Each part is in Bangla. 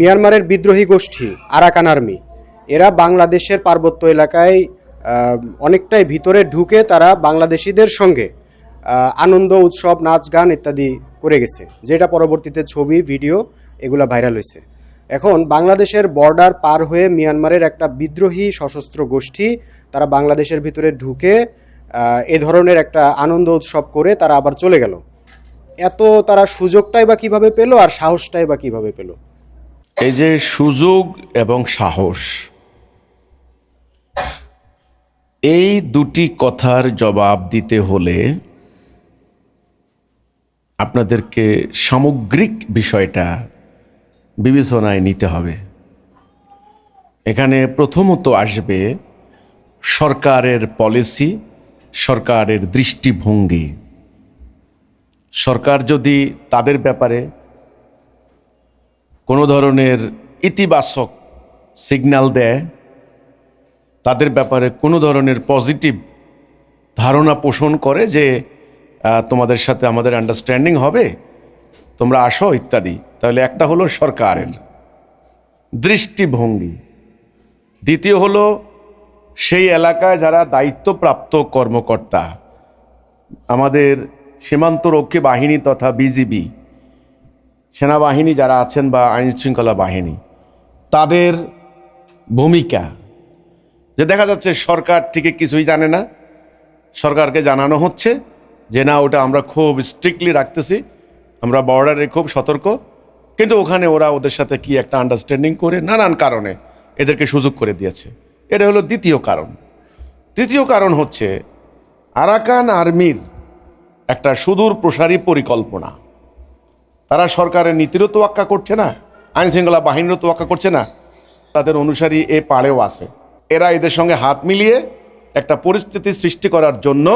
মিয়ানমারের বিদ্রোহী গোষ্ঠী আরাকান আর্মি, এরা বাংলাদেশের পার্বত্য এলাকায় অনেকটাই ভিতরে ঢুকে তারা বাংলাদেশিদের সঙ্গে আনন্দ, উৎসব, নাচ, গান ইত্যাদি করে গেছে। যেটা পরবর্তীতে ছবি, ভিডিও এগুলা ভাইরাল হয়েছে। এখন বাংলাদেশের বর্ডার পার হয়ে মিয়ানমারের একটা বিদ্রোহী সশস্ত্র গোষ্ঠী, তারা বাংলাদেশের ভিতরে ঢুকে এ ধরনের একটা আনন্দ, উৎসব করে তারা আবার চলে গেল। এত তারা সুযোগটাই বা কীভাবে পেল আর সাহসটাই বা কীভাবে পেল? এই যে সুযোগ এবং সাহস, এই দুটি কথার জবাব দিতে হলে আপনাদেরকে সামগ্রিক বিষয়টা বিবেচনায় নিতে হবে। এখানে প্রথমত আসবে সরকারের পলিসি, সরকারের দৃষ্টিভঙ্গি। সরকার যদি তাদের ব্যাপারে কোনো ধরনের ইতিবাচক সিগন্যাল দেয়, তাদের ব্যাপারে কোনো ধরনের পজিটিভ ধারণা পোষণ করে যে তোমাদের সাথে আমাদের আন্ডারস্ট্যান্ডিং হবে, তোমরা আসো ইত্যাদি। তাহলে একটা হলো সরকারের দৃষ্টিভঙ্গি। দ্বিতীয় হলো, সেই এলাকায় যারা দায়িত্বপ্রাপ্ত কর্মকর্তা, আমাদের সীমান্তরক্ষী বাহিনী তথা বিজিবি সেনাবাহিনী যারা আছেন বা আইন শৃঙ্খলা বাহিনী, তাদের ভূমিকা যে দেখা যাচ্ছে সরকার থেকে কিছুই জানে না। সরকারকে জানানো হচ্ছে যে না, ওটা আমরা খুব স্ট্রিক্টলি রাখতেছি, আমরা বর্ডারে খুব সতর্ক। কিন্তু ওখানে ওরা ওদের সাথে কি একটা আন্ডারস্ট্যান্ডিং করে নানান কারণে এদেরকে সুযোগ করে দিয়েছে। এটা হলো দ্বিতীয় কারণ। তৃতীয় কারণ হচ্ছে, আরাকান আর্মির একটা সুদূর প্রসারী পরিকল্পনা। তারা সরকারের নীতিরও তোয়াক্কা করছে না, আইন শৃঙ্খলা বাহিনীরও তোয়াক্কা করছে না। তাদের অনুসারী এ পাড়েও আছে। এরা এদের সঙ্গে হাত মিলিয়ে একটা পরিস্থিতি সৃষ্টি করার জন্য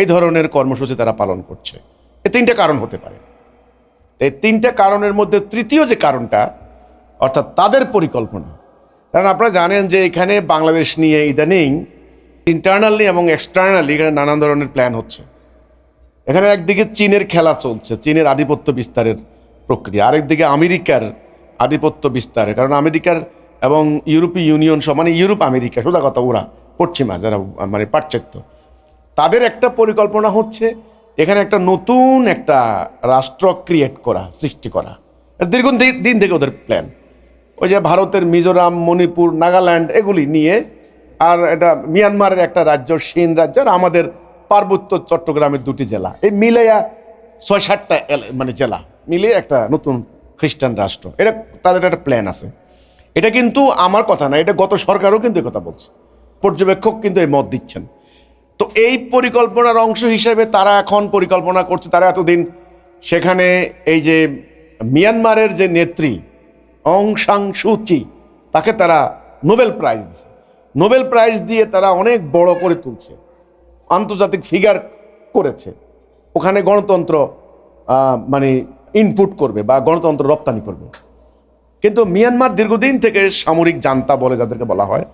এই ধরনের কর্মসূচি তারা পালন করছে। এ তিনটে কারণ হতে পারে। এই তিনটে কারণের মধ্যে তৃতীয় যে কারণটা, অর্থাৎ তাদের পরিকল্পনা, কারণ আপনারা জানেন যে এখানে বাংলাদেশ নিয়ে ইদানিং ইন্টারনালি এবং এক্সটার্নালি এখানে নানান ধরনের প্ল্যান হচ্ছে। এখানে একদিকে চীনের খেলা চলছে, চীনের আধিপত্য বিস্তারের প্রক্রিয়া। আরেকদিকে আমেরিকার আধিপত্য বিস্তারের কারণ আমেরিকার এবং ইউরোপীয় ইউনিয়ন সব মানে ইউরোপ, আমেরিকা, সোজা কথা, ওরা পশ্চিমা, যারা মানে পাশ্চাত্য। তাদের একটা পরিকল্পনা হচ্ছে, এখানে একটা নতুন একটা রাষ্ট্র ক্রিয়েট করা, সৃষ্টি করা। দীর্ঘ দিন থেকে ওদের প্ল্যান ওই যে ভারতের মিজোরাম, মণিপুর, নাগাল্যান্ড, এগুলি নিয়ে, আর এটা মিয়ানমারের একটা রাজ্য চীন রাজ্য, আর আমাদের পার্বত্য চট্টগ্রামের দুটি জেলা। এই মিলেয়া ছয় সাতটা মানে জেলা। মিলিয়ে একটা নতুন খ্রিস্টান রাষ্ট্র। এটা তাদের একটা প্ল্যান আছে। এটা কিন্তু আমার কথা না, এটা গত সরকারও কিন্তু কথা বলছে। পর্যবেক্ষক কিন্তু এই মত দিচ্ছেন। তো এই পরিকল্পনার অংশ হিসেবে তারা এখন পরিকল্পনা করছে, তারা এতদিন সেখানে এই যে মিয়ানমারের যে নেত্রী অং সাং সুচি তাকে তারা নোবেল প্রাইজ দিচ্ছে নোবেল প্রাইজ দিয়ে তারা অনেক বড় করে তুলছে। আন্তর্জাতিক ফিগার করেছে। ওখানে গণতন্ত্র মানে ইনপুট করবে বা গণতন্ত্র রপ্তানি করবে। কিন্তু মিয়ানমার দীর্ঘদিন থেকে সামরিক জান্তা বলে যাদেরকে বলা হয়,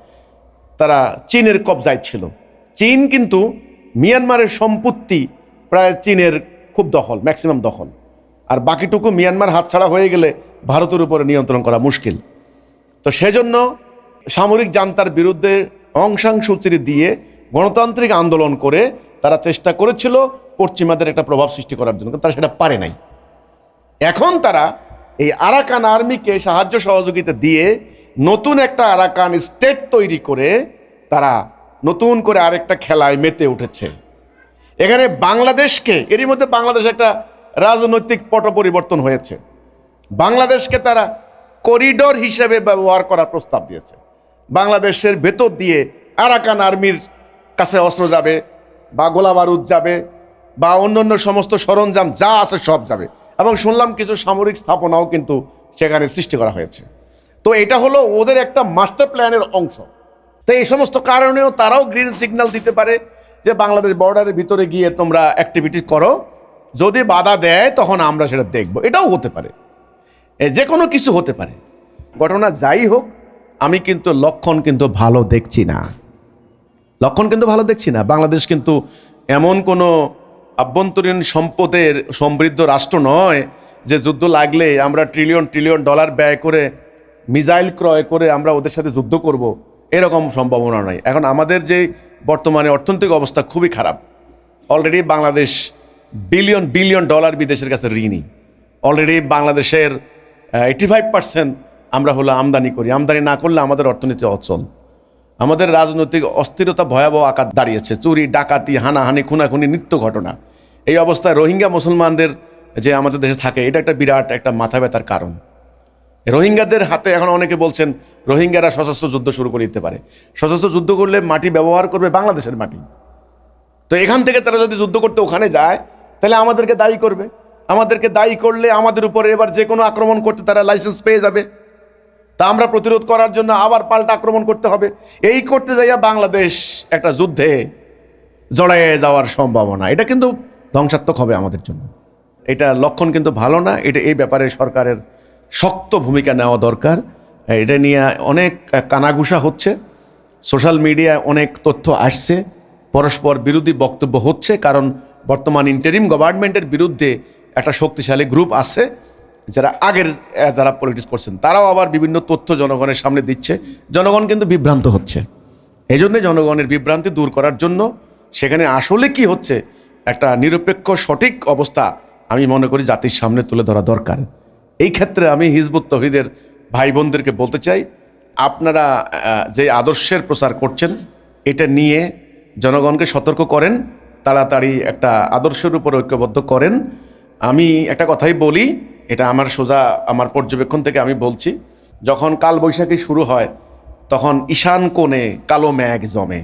তারা চীনের কবজায় ছিল। চীন কিন্তু মিয়ানমারের সম্পত্তি প্রায় চীনের খুব দখল ম্যাক্সিমাম দখল। আর বাকিটুকু মিয়ানমার হাতছাড়া হয়ে গেলে ভারতের উপরে নিয়ন্ত্রণ করা মুশকিল। তো সেজন্য সামরিক জান্তার বিরুদ্ধে অংশাং সুচিরি দিয়ে গণতান্ত্রিক আন্দোলন করে তারা চেষ্টা করেছিল পশ্চিমাদের একটা প্রভাব সৃষ্টি করার জন্য তারা সেটা পারে নাই। এখন তারা এই আরাকান আর্মিকে সাহায্য সহযোগিতা দিয়ে নতুন একটা আরাকান স্টেট তৈরি করে তারা নতুন করে আরেকটা খেলায় মেতে উঠেছে। এখানে বাংলাদেশকে, এরই মধ্যে বাংলাদেশ একটা রাজনৈতিক পট পরিবর্তন হয়েছে। বাংলাদেশকে তারা করিডোর হিসেবে ব্যবহার করার প্রস্তাব দিয়েছে। বাংলাদেশের ভেতর দিয়ে আরাকান আর্মির কাছে অস্ত্র যাবে বা গোলা বারুদ যাবে বা অন্যান্য সমস্ত সরঞ্জাম যা আছে সব যাবে। এবং শুনলাম কিছু সামরিক স্থাপনাও কিন্তু সেখানে সৃষ্টি করা হয়েছে। তো এটা হলো ওদের একটা মাস্টার প্ল্যানের অংশ। তো এই সমস্ত কারণেও তারাও গ্রিন সিগন্যাল দিতে পারে যে বাংলাদেশ বর্ডারের ভিতরে গিয়ে তোমরা অ্যাক্টিভিটি করো। যদি বাধা দেয়, তখন আমরা সেটা দেখব। এটাও হতে পারে। যে কোনো কিছু হতে পারে। ঘটনা যাই হোক, আমি কিন্তু লক্ষণ কিন্তু ভালো দেখছি না। লক্ষণ কিন্তু ভালো দেখছি না। বাংলাদেশ কিন্তু এমন কোনো আভ্যন্তরীণ সম্পদের সমৃদ্ধ রাষ্ট্র নয় যে যুদ্ধ লাগলে আমরা ট্রিলিয়ন ট্রিলিয়ন ডলার ব্যয় করে মিজাইল ক্রয় করে আমরা ওদের সাথে যুদ্ধ করব। এরকম সম্ভাবনা নয়। এখন আমাদের যে বর্তমানে অর্থনৈতিক অবস্থা খুবই খারাপ। Already Bangladesh billion billion dollar বিদেশের কাছে ঋণী। অলরেডি বাংলাদেশের এইটি ফাইভ পার্সেন্ট আমরা হলো আমদানি করি। আমদানি না করলে আমাদের অর্থনীতি অচল। আমাদের রাজনৈতিক অস্থিরতা ভয়াবহ আকার দাঁড়িয়েছে। চুরি, ডাকাতি, হানাহানি, খুনাখুনি, নিত্য ঘটনা। এই অবস্থায় রোহিঙ্গা মুসলমানদের যে আমাদের দেশে থাকে, এটা একটা বিরাট একটা মাথা ব্যথার কারণ। রোহিঙ্গাদের হাতে এখন অনেকে বলছেন, রোহিঙ্গারা সশস্ত্র যুদ্ধ শুরু করে দিতে পারে। সশস্ত্র যুদ্ধ করলে মাটি ব্যবহার করবে বাংলাদেশের মাটি। তো এখান থেকে তারা যদি যুদ্ধ করতে ওখানে যায়, তাহলে আমাদেরকে দায়ী করবে। আমাদেরকে দায়ী করলে আমাদের উপরে এবার যে কোনো আক্রমণ করতে তারা লাইসেন্স পেয়ে যাবে। তা আমরা প্রতিরোধ করার জন্য আবার পাল্টা আক্রমণ করতে হবে। এই করতে যাইয়া বাংলাদেশ একটা যুদ্ধে জড়াইয়ে যাওয়ার সম্ভাবনা। এটা কিন্তু ধ্বংসাত্মক হবে আমাদের জন্য। এটা লক্ষণ কিন্তু ভালো না। এটা এই ব্যাপারে সরকারের শক্ত ভূমিকা নেওয়া দরকার। এটা নিয়ে অনেক কানাঘুষা হচ্ছে। সোশ্যাল মিডিয়ায় অনেক তথ্য আসছে। পরস্পর বিরোধী বক্তব্য হচ্ছে। কারণ বর্তমান ইন্টারিম গভর্নমেন্টের বিরুদ্ধে একটা শক্তিশালী গ্রুপ আছে। যারা আগের যারা পলিটিক্স করছেন, তারাও আবার বিভিন্ন তথ্য জনগণের সামনে দিচ্ছে। জনগণ কিন্তু বিভ্রান্ত হচ্ছে। এই জন্যে জনগণের বিভ্রান্তি দূর করার জন্য সেখানে আসলে কি হচ্ছে, একটা নিরপেক্ষ, সঠিক অবস্থা আমি মনে করি জাতির সামনে তুলে ধরা দরকার। এই ক্ষেত্রে আমি হিজবুত তহিদের ভাই বোনদেরকে বলতে চাই, আপনারা যে আদর্শের প্রচার করছেন, এটা নিয়ে জনগণকে সতর্ক করেন, তাড়াতাড়ি একটা আদর্শের উপর ঐক্যবদ্ধ করেন। আমি একটা কথাই বলি এটা আমার সোজা আমার পর্যবেক্ষণ থেকে আমি বলছি, যখন কালবৈশাখী শুরু হয়, তখন ঈশান কোণে কালো ম্যাঘ জমে।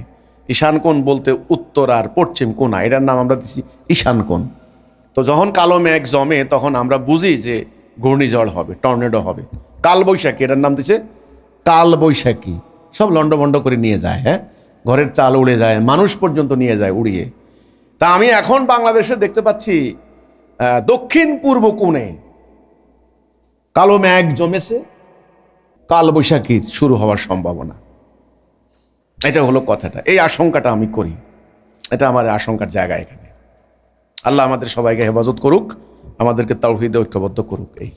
ঈশান কোণ বলতে উত্তর আর পশ্চিম কোণা এটার নাম আমরা দিচ্ছি ঈশান কোণ। তো যখন কালো মেঘ জমে, তখন আমরা বুঝি যে ঘূর্ণিঝড় হবে, টর্নেডো হবে। কাল বৈশাখী এটার নাম দিচ্ছে কাল বৈশাখী সব লন্ডভন্ড করে নিয়ে যায় হ্যাঁ? ঘরের চাল উড়ে যায়, মানুষ পর্যন্ত নিয়ে যায় উড়িয়ে। তা আমি এখন বাংলাদেশে দেখতে পাচ্ছি দক্ষিণ পূর্ব কোণে কালো মেঘ জমেছে কালবৈশাখীর শুরু হওয়ার সম্ভাবনা। এটা হলো কথাটা, এই আশঙ্কাটা আমি করি। এটা আমার আশঙ্কার জায়গা এখানে। আল্লাহ আমাদের সবাইকে হেফাজত করুক, আমাদেরকে তাওহিদে ঐক্যবদ্ধ করুক, এই।